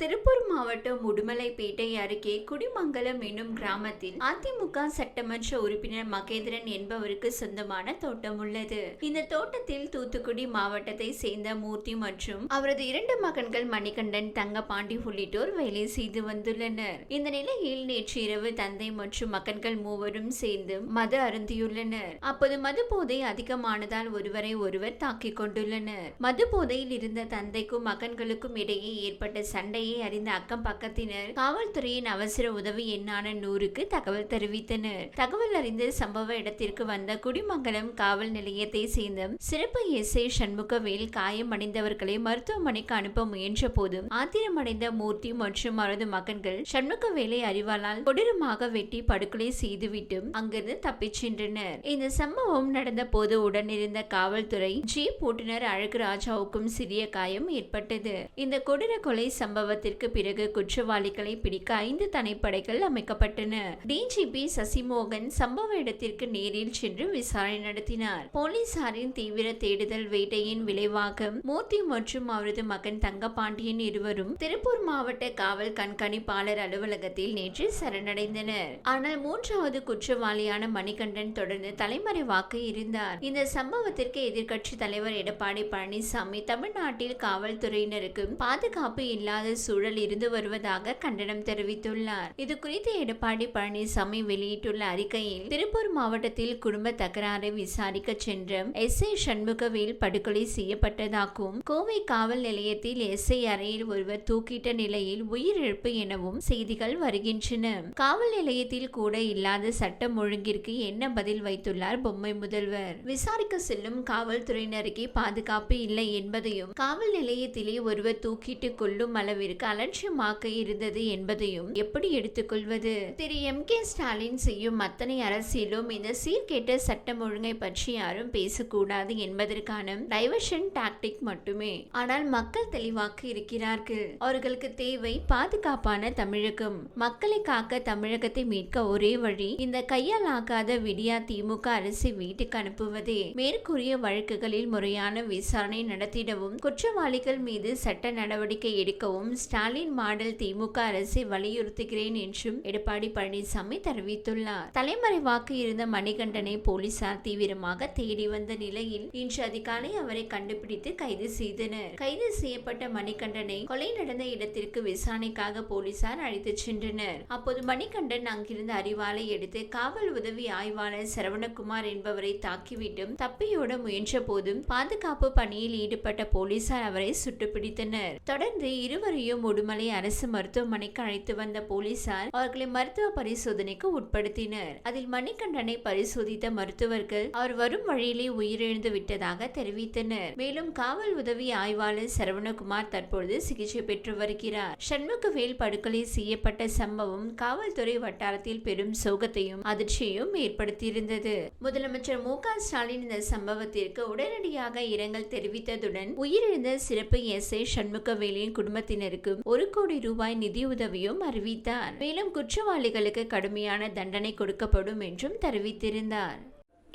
திருப்பூர் மாவட்டம் உடுமலைப்பேட்டை அருகே குடிமங்கலம் என்னும் கிராமத்தில் அதிமுக சட்டமன்ற உறுப்பினர் மகேந்திரன் என்பவருக்கு சொந்தமான தோட்டம் உள்ளது. இந்த தோட்டத்தில் தூத்துக்குடி மாவட்டத்தை சேர்ந்த மூர்த்தி மற்றும் அவரது இரண்டு மகன்கள் மணிகண்டன் தங்கபாண்டி உள்ளிட்டோர் வேலை செய்து வந்துள்ளனர். இந்த நிலையில் நேற்று இரவு தந்தை மற்றும் மகன்கள் மூவரும் சேர்ந்து மது அருந்தியுள்ளனர். அப்போது மது போதை அதிகமானதால் ஒருவரை ஒருவர் தாக்கிக் கொண்டுள்ளனர். மது போதையில் இருந்த தந்தைக்கும் மகன்களுக்கும் இடையே ஏற்பட்ட சண்டையை உண்மையை அறிந்த அக்கம் பக்கத்தினர் காவல்துறையின் அவசர உதவி எண்ணான நூறுக்கு தகவல் தெரிவித்தனர். தகவல் அறிந்து சம்பவ இடத்திற்கு வந்த குடிமங்கலம் காவல் நிலையத்தை சேர்ந்த சிறப்பு எஸ் ஏ சண்முகவேல் காயமடைந்தவர்களை மருத்துவமனைக்கு அனுப்ப முயன்ற போதும் ஆத்திரமடைந்த மூர்த்தி மற்றும் அவரது மகன்கள் சண்முகவேலை அறிவாளால் கொடூரமாக வெட்டி படுகொலை செய்துவிட்டு அங்கிருந்து தப்பிச் சென்றனர். இந்த சம்பவம் நடந்த போது உடனிருந்த காவல்துறை ஜீப் ஓட்டுநர் அழகுராஜாவுக்கும் சிறிய காயம் ஏற்பட்டது. இந்த கொடூர கொலை சம்பவத்தை சம்பவத்திற்கு பிறகு குற்றவாளிகளை பிடிக்க ஐந்து தனிப்படைகள் அமைக்கப்பட்டன. டிஜிபி சசிமோகன் சம்பவ இடத்திற்கு நேரில் சென்று விசாரணை நடத்தினார். போலீசாரின் தீவிர தேடுதல் வேட்டையின் விளைவாக மூர்த்தி மற்றும் அவரது மகன் தங்கபாண்டியன் இருவரும் திருப்பூர் மாவட்ட காவல் கண்காணிப்பாளர் அலுவலகத்தில் நேற்று சரணடைந்தனர். ஆனால் மூன்றாவது குற்றவாளியான மணிகண்டன் தொடர்ந்து தலைமறைவாக்க இருந்தார். இந்த சம்பவத்திற்கு எதிர்க்கட்சி தலைவர் எடப்பாடி பழனிசாமி தமிழ்நாட்டில் காவல்துறையினருக்கு பாதுகாப்பு இல்லாத சூழல் இருந்து வருவதாக கண்டனம் தெரிவித்துள்ளார். இது குறித்து எடப்பாடி பழனிசாமி வெளியிட்டுள்ள அறிக்கையில் திருப்பூர் மாவட்டத்தில் குடும்ப தகராறை விசாரிக்க சென்ற எஸ். ஐ சண்முகவேல் படுகொலை செய்யப்பட்டதாகவும் கோவை காவல் நிலையத்தில் எஸ்ஐ அறையில் ஒருவர் தூக்கிட்ட நிலையில் உயிரிழப்பு எனவும் செய்திகள் வருகின்றன. காவல் நிலையத்தில் கூட இல்லாத சட்டம் ஒழுங்கிற்கு என்ன பதில் வைத்துள்ளார் பொம்மை முதல்வர். விசாரிக்க செல்லும் காவல்துறையினருக்கே பாதுகாப்பு இல்லை என்பதையும் காவல் நிலையத்திலே ஒருவர் தூக்கிட்டு கொள்ளும் அளவிற்கு அலட்சியமாக்க இருந்தது என்பதையும் எப்படி எடுத்துக்கொள்வது? திரு. எம். கே. ஸ்டாலின் செய்யும் அத்தனை அரசியலும் இந்த சீர்கேட்ட சட்டம் ஒழுங்கை பற்றி யாரும் பேசக்கூடாது என்பதற்கான டைவர்ஷன் டாக்டிக் மட்டுமே. ஆனால் மக்கள் தெளிவாக இருக்கிறார்கள். அவர்களுக்கு தேவை பாதுகாப்பான தமிழகம். மக்களை காக்க தமிழகத்தை மீட்க ஒரே வழி இந்த கையால் ஆகாத விடியா திமுக அரசை வீட்டுக்கு அனுப்புவதே. மேற்கூறிய வழக்குகளில் முறையான விசாரணை நடத்திடவும் குற்றவாளிகள் மீது சட்ட நடவடிக்கை எடுக்கவும் ஸ்டாலின் மாடல் திமுக அரசை வலியுறுத்துகிறேன் என்றும் எடப்பாடி பழனிசாமி தெரிவித்துள்ளார். தலைமறைவாக்கு இருந்த மணிகண்டனை போலீசார் தீவிரமாக தேடி வந்த நிலையில் இன்று அதிகாலை அவரை கண்டுபிடித்து கைது செய்தனர். கைது செய்யப்பட்ட மணிகண்டனை கொலை நடந்த இடத்திற்கு விசாரணைக்காக போலீசார் அழைத்துச் சென்றனர். அப்போது மணிகண்டன் அங்கிருந்த அறிவாளை எடுத்து காவல் உதவி ஆய்வாளர் சரவணகுமார் என்பவரை தாக்கிவிட்டும் தப்பியோட முயன்ற போதும் பாதுகாப்பு பணியில் ஈடுபட்ட போலீசார் அவரை சுட்டு பிடித்தனர் தொடர்ந்து இருவரையும் உடுமலை அரசு மருத்துவமனைக்கு அழைத்து வந்த போலீசார் அவர்களை மருத்துவ பரிசோதனைக்கு உட்படுத்தினர். அதில் மணிகண்டனை பரிசோதித்த மருத்துவர்கள் அவர் வரும் வழியிலே உயிரிழந்து விட்டதாக தெரிவித்தனர். மேலும் காவல் உதவி ஆய்வாளர் சரவணகுமார் தற்பொழுது சிகிச்சை பெற்று வருகிறார். சண்முகவேல் படுகொலை செய்யப்பட்ட சம்பவம் காவல்துறை வட்டாரத்தில் பெரும் சோகத்தையும் அதிர்ச்சியையும் ஏற்படுத்தியிருந்தது. முதலமைச்சர் மு க ஸ்டாலின் இந்த சம்பவத்திற்கு உடனடியாக இரங்கல் தெரிவித்ததுடன் உயிரிழந்த சிறப்பு எஸ் ஏ சண்முகவேலின் குடும்பத்தினருக்கு ஒரு கோடி ரூபாய் நிதியுதவியும் அறிவித்தார். மேலும் குற்றவாளிகளுக்கு கடுமையான தண்டனை கொடுக்கப்படும் என்றும் தெரிவித்திருந்தார்.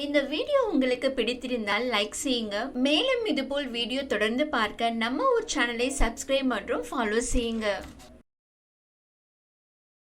இந்த வீடியோ உங்களுக்கு பிடித்திருந்தால் லைக் செய்யுங்க. மேலும் இதுபோல் வீடியோ தொடர்ந்து பார்க்க நம்ம ஒரு சேனலை சப்ஸ்கிரைப் மற்றும் ஃபாலோ செய்யுங்க.